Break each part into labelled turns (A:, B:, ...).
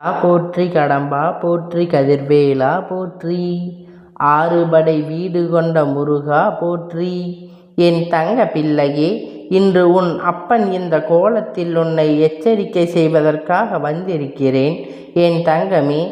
A: போற்றி கடம்பா போற்றி கதிர்வேலா போற்றி. ஆறுபடை வீடு கொண்ட முருகா போற்றி. என் தங்க பிள்ளையே இன்று உன் அப்பன் இந்த கோலத்தில் உன்னை எச்சரிக்கை செய்வதற்காக வந்திருக்கிறேன். என் தங்கமே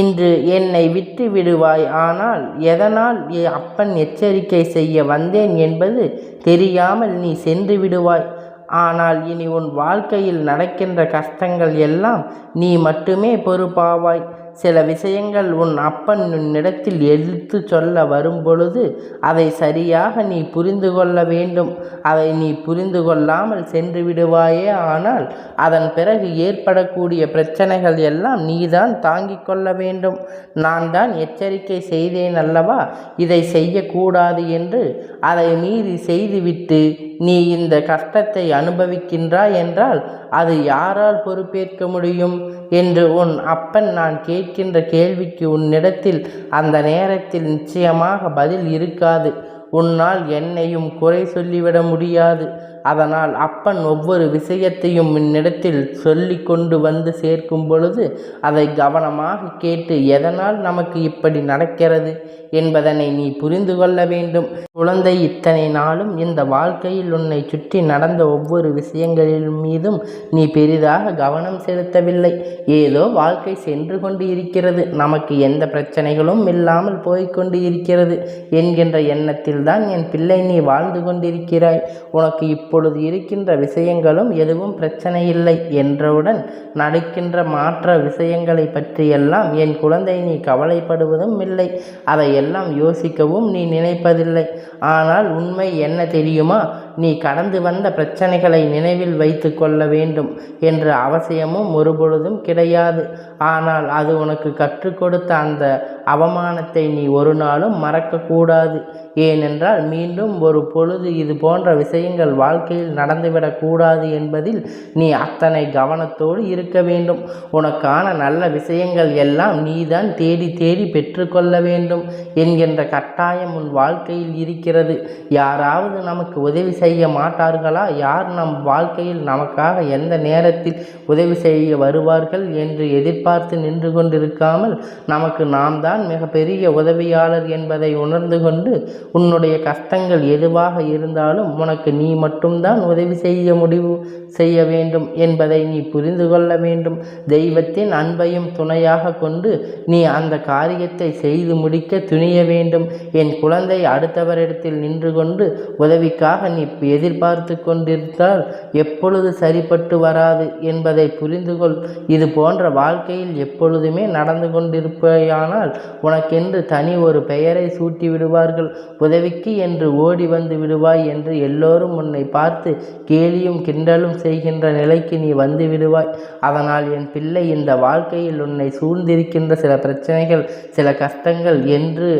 A: இன்று என்னை விட்டு விடுவாய் ஆனால் எதனால் அப்பன் எச்சரிக்கை செய்ய வந்தேன் என்பது தெரியாமல் நீ சென்று விடுவாய். ஆனால் இனி உன் வாழ்க்கையில் நடக்கின்ற கஷ்டங்கள் எல்லாம் நீ மட்டுமே பொறுப்பாவாய். சில விஷயங்கள் உன் அப்பன் உன்னிடத்தில் எடுத்து சொல்ல வரும்பொழுது அதை சரியாக நீ புரிந்து கொள்ள வேண்டும். அதை நீ புரிந்து கொள்ளாமல் சென்று விடுவாயே. ஆனால் அதன் பிறகு ஏற்படக்கூடிய பிரச்சனைகள் எல்லாம் நீதான் தாங்கிக் கொள்ள வேண்டும். நான் தான் எச்சரிக்கை செய்தேன் அல்லவா? இதை செய்யக்கூடாது என்று அதை மீறி செய்துவிட்டு நீ இந்த கஷ்டத்தை அனுபவிக்கின்றாய் என்றால் அது யாரால் பொறுப்பேற்க முடியும்? என்று உன் அப்பன் நான் கேட்கின்ற கேள்விக்கு உன்னிடத்தில் அந்த நேரத்தில் நிச்சயமாக பதில் இருக்காது. உன்னால் என்னையும் குறை சொல்லிவிட முடியாது. அதனால் அப்பன் ஒவ்வொரு விஷயத்தையும் என்னிடத்தில் சொல்லி கொண்டு வந்து சேர்க்கும் பொழுது அதை கவனமாக கேட்டு எதனால் நமக்கு இப்படி நடக்கிறது என்பதனை நீ புரிந்து கொள்ள வேண்டும். குழந்தை இத்தனை நாளும் இந்த வாழ்க்கையில் உன்னை சுற்றி நடந்த ஒவ்வொரு விஷயங்களின் மீதும் நீ பெரிதாக கவனம் செலுத்தவில்லை. ஏதோ வாழ்க்கை சென்று கொண்டு இருக்கிறது நமக்கு எந்த பிரச்சனைகளும் இல்லாமல் போய்கொண்டு இருக்கிறது என்கின்ற எண்ணத்தில் தான் என் பிள்ளை நீ வாழ்ந்து கொண்டிருக்கிறாய். உனக்கு இப்பொழுது இருக்கின்ற விஷயங்களும் எதுவும் பிரச்சனையில்லை என்றவுடன் நடக்கின்ற மாற்ற விஷயங்களை பற்றியெல்லாம் என் குழந்தை நீ கவலைப்படுவதும் இல்லை. அதை எல்லாம் யோசிக்கவும் நீ நினைப்பதில்லை. ஆனால் உண்மை என்ன தெரியுமா? நீ கடந்து வந்த பிரச்சனைகளை நினைவில் வைத்து கொள்ள வேண்டும் என்ற அவசியமும் ஒருபொழுதும் கிடையாது. ஆனால் அது உனக்கு கற்றுக் கொடுத்த அந்த அவமானத்தை நீ ஒரு நாளும் மறக்கக்கூடாது. ஏனென்றால் மீண்டும் ஒரு பொழுது இது போன்ற விஷயங்கள் வாழ்க்கை வாழ்க்கையில் நடந்துவிடக்கூடாது என்பதில் நீ அத்தனை கவனத்தோடு இருக்க வேண்டும். உனக்கான நல்ல விஷயங்கள் எல்லாம் நீதான் தேடி தேடி பெற்றுக்கொள்ள வேண்டும் என்கின்ற கட்டாயம் உன் வாழ்க்கையில் இருக்கிறது. யாராவது நமக்கு உதவி செய்ய மாட்டார்களா? யார் நம் வாழ்க்கையில் நமக்காக எந்த நேரத்தில் உதவி செய்ய வருவார்கள் என்று எதிர்பார்த்து நின்று கொண்டிருக்காமல் நமக்கு நாம் தான் மிகப்பெரிய உதவியாளர் என்பதை உணர்ந்து கொண்டு உன்னுடைய கஷ்டங்கள் எதுவாக இருந்தாலும் உனக்கு நீ மட்டும் மட்டும்தான் உதவி செய்ய முடிவு செய்ய வேண்டும் என்பதை நீ புரிந்து கொள்ள வேண்டும். தெய்வத்தின் அன்பையும் துணையாக கொண்டு நீ அந்த காரியத்தை செய்து முடிக்க துணிய வேண்டும். என் குழந்தை அடுத்தவரிடத்தில் நின்று கொண்டு உதவிக்காக நீ எதிர்பார்த்து கொண்டிருந்தால் எப்பொழுது சரிப்பட்டு வராது என்பதை புரிந்து கொள். இது போன்ற வாழ்க்கையில் எப்பொழுதுமே நடந்து கொண்டிருப்பேயானால் உனக்கென்று தனி ஒரு பெயரை சூட்டி விடுவார்கள். உதவிக்கு என்று ஓடி வந்து விடுவாய் என்று எல்லோரும் உன்னை பார்த்து கேலியும் கிண்டலும் செய்கின்ற நிலைக்கு நீ வந்து விடுவாய். அதனால் என் பிள்ளை இந்த வாழ்க்கையில் உன்னை சூழ்ந்திருக்கின்ற சில பிரச்சனைகள் சில கஷ்டங்கள் என்று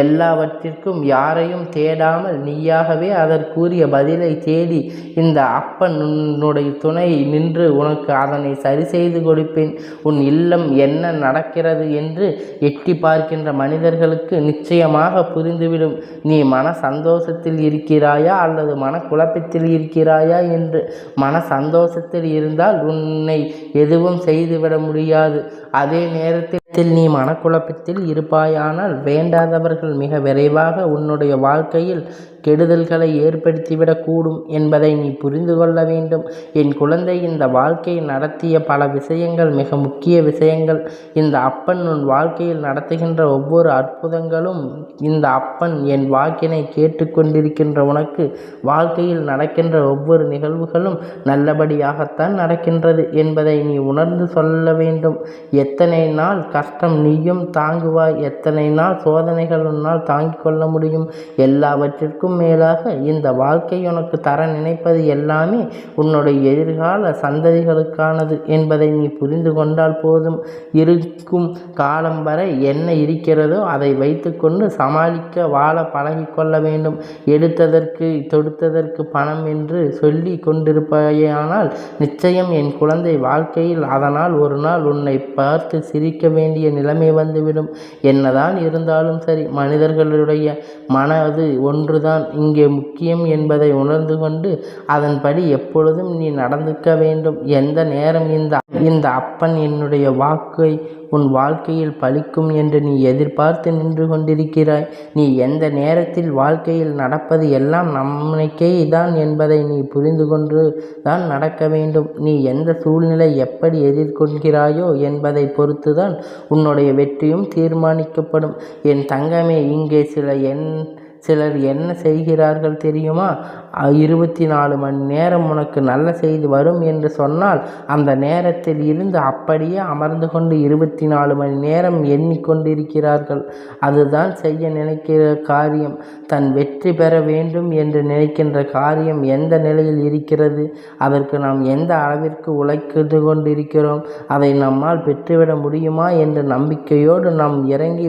A: எல்லாவற்றிற்கும் யாரையும் தேடாமல் நீயாகவே அதற்குரிய பதிலை தேடி இந்த அப்பன் உன்னுடைய துணை நின்று உனக்கு அதனை சரி செய்து கொடுப்பேன். உன் இல்லம் என்ன நடக்கிறது என்று எட்டி பார்க்கின்ற மனிதர்களுக்கு நிச்சயமாக புரிந்துவிடும். நீ மன சந்தோஷத்தில் இருக்கிறாயா அல்லது மன குழப்பத்தில் இருக்கிறாயா என்று மன சந்தோஷத்தில் இருந்தால் உன்னை எதுவும் செய்துவிட முடியாது. அதே நேரத்தில் நீ மனக்குழப்பத்தில் இருப்பாயானால் வேண்டாதவர்கள் மிக விரைவாக உன்னுடைய வாழ்க்கையில் கெடுதல்களை ஏற்படுத்திவிடக்கூடும் என்பதை நீ புரிந்து கொள்ள வேண்டும். என் குழந்தை இந்த வாழ்க்கையை நடத்திய பல விஷயங்கள் மிக முக்கிய விஷயங்கள். இந்த அப்பன் உன் வாழ்க்கையில் நடத்துகின்ற ஒவ்வொரு அற்புதங்களும் இந்த அப்பன் என் வாக்கினை கேட்டுக்கொண்டிருக்கின்ற உனக்கு வாழ்க்கையில் நடக்கின்ற ஒவ்வொரு நிகழ்வுகளும் நல்லபடியாகத்தான் நடக்கின்றது என்பதை நீ உணர்ந்து சொல்ல வேண்டும். எத்தனை நாள் கஷ்டம் நீயும் தாங்குவாய். எத்தனை நாள் சோதனைகள் உன்னால் தாங்கிக் கொள்ள முடியும்? எல்லாவற்றிற்கும் மேலாக இந்த வாழ்க்கை உனக்கு தர நினைப்பது எல்லாமே உன்னுடைய எதிர்கால சந்ததிகளுக்கானது என்பதை நீ புரிந்து கொண்டால் போதும். இருக்கும் காலம் வரை என்ன இருக்கிறதோ அதை வைத்துக்கொண்டு சமாளிக்க வாழ பழகிக்கொள்ள வேண்டும். எடுத்ததற்கு தொடுத்ததற்கு பணம் என்று சொல்லி கொண்டிருப்பாயானால் நிச்சயம் என் குழந்தை வாழ்க்கையில் அதனால் ஒரு நாள் உன்னை பார்த்து சிரிக்க வேண்டும். வேண்டிய நிலைமை வந்துவிடும். என்னதான் இருந்தாலும் சரி மனிதர்களுடைய மனது ஒன்றுதான். இங்கே முக்கியம் என்பதை உணர்ந்து கொண்டு அதன்படி எப்பொழுதும் நீ நடந்துக்க வேண்டும். எந்த நேரம் இந்த இந்த அப்பன் என்னுடைய வாக்கை உன் வாழ்க்கையில் பலிக்கும் என்று நீ எதிர்பார்த்து நின்று கொண்டிருக்கிறாய். நீ எந்த நேரத்தில் வாழ்க்கையில் நடப்பது எல்லாம் நம்மைக்கே தான் என்பதை நீ புரிந்து கொண்டு தான் நடக்க வேண்டும். நீ எந்த சூழ்நிலை எப்படி எதிர்கொள்கிறாயோ என்பதை பொறுத்து தான் உன்னுடைய வெற்றியும் தீர்மானிக்கப்படும். என் தங்கமே இங்கே சில என் சிலர் என்ன செய்கிறார்கள் தெரியுமா? இருபத்தி நாலு மணி நேரம் உனக்கு நல்ல செய்தி வரும் என்று சொன்னால் அந்த நேரத்தில் இருந்து அப்படியே அமர்ந்து கொண்டு இருபத்தி நாலு மணி நேரம் எண்ணிக்கொண்டிருக்கிறார்கள். அதுதான் செய்ய நினைக்கிற காரியம். தன் வெற்றி பெற வேண்டும் என்று நினைக்கின்ற காரியம் எந்த நிலையில் இருக்கிறது? அதற்கு நாம் எந்த அளவிற்கு உழைத்து கொண்டிருக்கிறோம்? அதை நம்மால் பெற்றுவிட முடியுமா? என்ற நம்பிக்கையோடு நாம் இறங்கி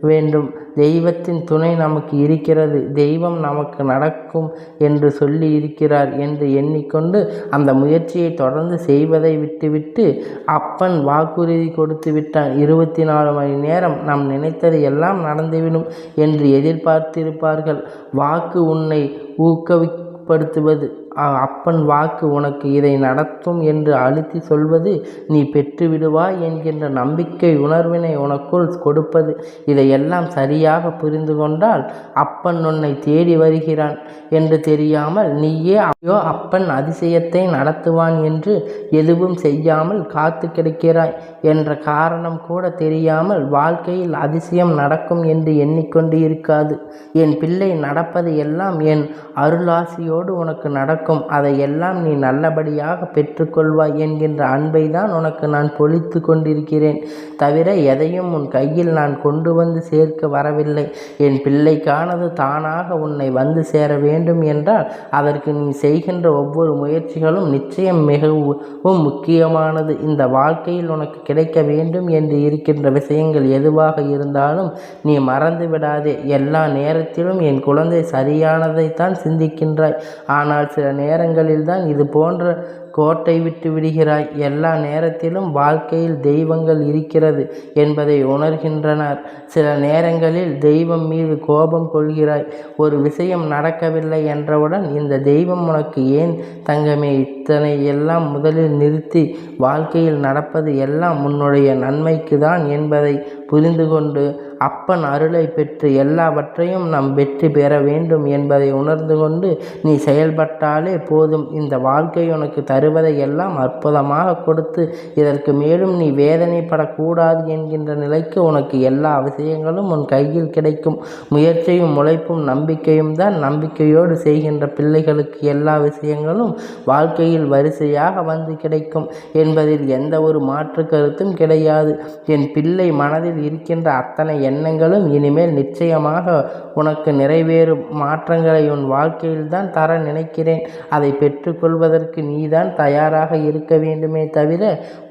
A: வேண்டும். தெய்வத்தின் துணை நமக்கு இருக்கிறது. தெய்வம் நமக்கு நடக்கும் என்று சொல்லி இருக்கிறார் என்று எண்ணிக்கொண்டு அந்த முயற்சியை தொடர்ந்து செய்வதை விட்டுவிட்டு அப்பன் வாக்குறுதி கொடுத்து விட்டான். இருபத்தி நாலு மணி நேரம் நாம் நினைத்தது எல்லாம் நடந்துவிடும் என்று எதிர்பார்த்திருப்பார்கள். வாக்கு உன்னை ஊக்குவிப்படுத்துவது அப்பன் வாக்கு உனக்கு இதை நடத்தும் என்று அழுத்தி சொல்வது நீ பெற்றுவிடுவாய் என்கின்ற நம்பிக்கை உணர்வினை உனக்குள் கொடுப்பது. இதையெல்லாம் சரியாக புரிந்து கொண்டால் அப்பன் உன்னை தேடி வருகிறான் என்று தெரியாமல் நீயே ஐயோ அப்பன் அதிசயத்தை நடத்துவான் என்று எதுவும் செய்யாமல் காத்து கிடக்கிறாய் என்ற காரணம் கூட தெரியாமல் வாழ்க்கையில் அதிசயம் நடக்கும் என்று எண்ணிக்கொண்டு இருக்காது என் பிள்ளை நடப்பது எல்லாம் என் அருளாசியோடு உனக்கு நடக்கும். அதையெல்லாம் நீ நல்லபடியாக பெற்றுக்கொள்வாய் என்கின்ற அன்பை தான் உனக்கு நான் பொழித்து கொண்டிருக்கிறேன். தவிர எதையும் உன் கையில் நான் கொண்டு வந்து சேர்க்க வரவில்லை. என் பிள்ளைக்கானது தானாக உன்னை வந்து சேர வேண்டும் என்றால் அதற்கு நீ செய்கின்ற ஒவ்வொரு முயற்சிகளும் நிச்சயம் மிகவும் முக்கியமானது. இந்த வாழ்க்கையில் உனக்கு கிடைக்க வேண்டும் என்று இருக்கின்ற விஷயங்கள் எதுவாக இருந்தாலும் நீ மறந்து விடாதே. எல்லா நேரத்திலும் என் குழந்தை சரியானதைத்தான் சிந்திக்கின்றாய். ஆனால் சில நேரங்களில்தான் இது போன்ற கோட்டை விட்டு விடுகிறாய். எல்லா நேரத்திலும் வாழ்க்கையில் தெய்வங்கள் இருக்கிறது என்பதை உணர்கின்றனர். சில நேரங்களில் தெய்வம் மீது கோபம் கொள்கிறாய். ஒரு விஷயம் நடக்கவில்லை என்றவுடன் இந்த தெய்வம் உனக்கு ஏன் தங்கமே? இத்தனை எல்லாம் முதலில் நிறுத்தி வாழ்க்கையில் நடப்பது எல்லாம் உன்னுடைய நன்மைக்கு தான் என்பதை புரிந்து கொண்டு அப்பன் அருளை பெற்று எல்லாவற்றையும் நாம் வெற்றி பெற வேண்டும் என்பதை உணர்ந்து கொண்டு நீ செயல்பட்டாலே போதும். இந்த வாழ்க்கை உனக்கு தருவதை எல்லாம் அற்புதமாக கொடுத்து இதற்கு மேலும் நீ வேதனைப்படக்கூடாது என்கின்ற நிலைக்கு உனக்கு எல்லா விஷயங்களும் உன் கையில் கிடைக்கும். முயற்சியும் உழைப்பும் நம்பிக்கையும் தான் நம்பிக்கையோடு செய்கின்ற பிள்ளைகளுக்கு எல்லா விஷயங்களும் வாழ்க்கையில் வரிசையாக வந்து கிடைக்கும் என்பதில் எந்த ஒரு மாற்று கருத்தும் கிடையாது. என் பிள்ளை மனதில் இருக்கின்ற அத்தனை எண்ணங்களும் இனிமேல் நிச்சயமாக உனக்கு நிறைவேறும் மாற்றங்களை உன் வாழ்க்கையில் தான் தர நினைக்கிறேன். அதை பெற்றுக்கொள்வதற்கு நீதான் தயாராக இருக்க வேண்டுமே தவிர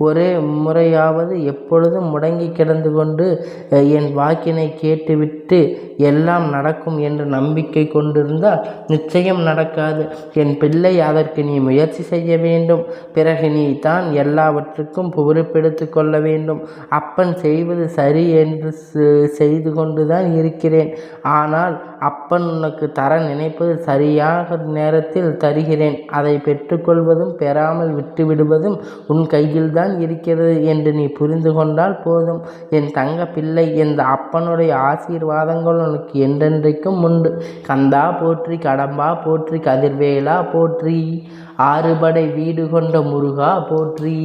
A: ஒரே முறையாவது எப்பொழுதும் முடங்கி கிடந்து கொண்டு என் வாக்கினை கேட்டுவிட்டு எல்லாம் நடக்கும் என்று நம்பிக்கை கொண்டிருந்தால் நிச்சயம் நடக்காது. என் பிள்ளை அதற்கு நீ முயற்சி செய்ய வேண்டும். பிறகு நீ தான் எல்லாவற்றுக்கும் பொறுப்பெடுத்து கொள்ள வேண்டும். அப்பன் செய்வது சரி என்று செய்து கொண்டு தான் இருக்கிறேன். ஆனால் அப்பன் உனக்கு தர நினைப்பது சரியாக நேரத்தில் தருகிறேன். அதை பெற்றுக்கொள்வதும் பெறாமல் விட்டுவிடுவதும் உன் கையில்தான் இருக்கிறது என்று நீ புரிந்து கொண்டால் போதும். என் தங்க பிள்ளை இந்த அப்பனுடைய ஆசீர்வாதங்கள் உனக்கு என்றென்றைக்கும் உண்டு. கந்தா போற்றி கடம்பா போற்றி கதிர்வேலா போற்றி. ஆறுபடை வீடு கொண்ட முருகா போற்றி.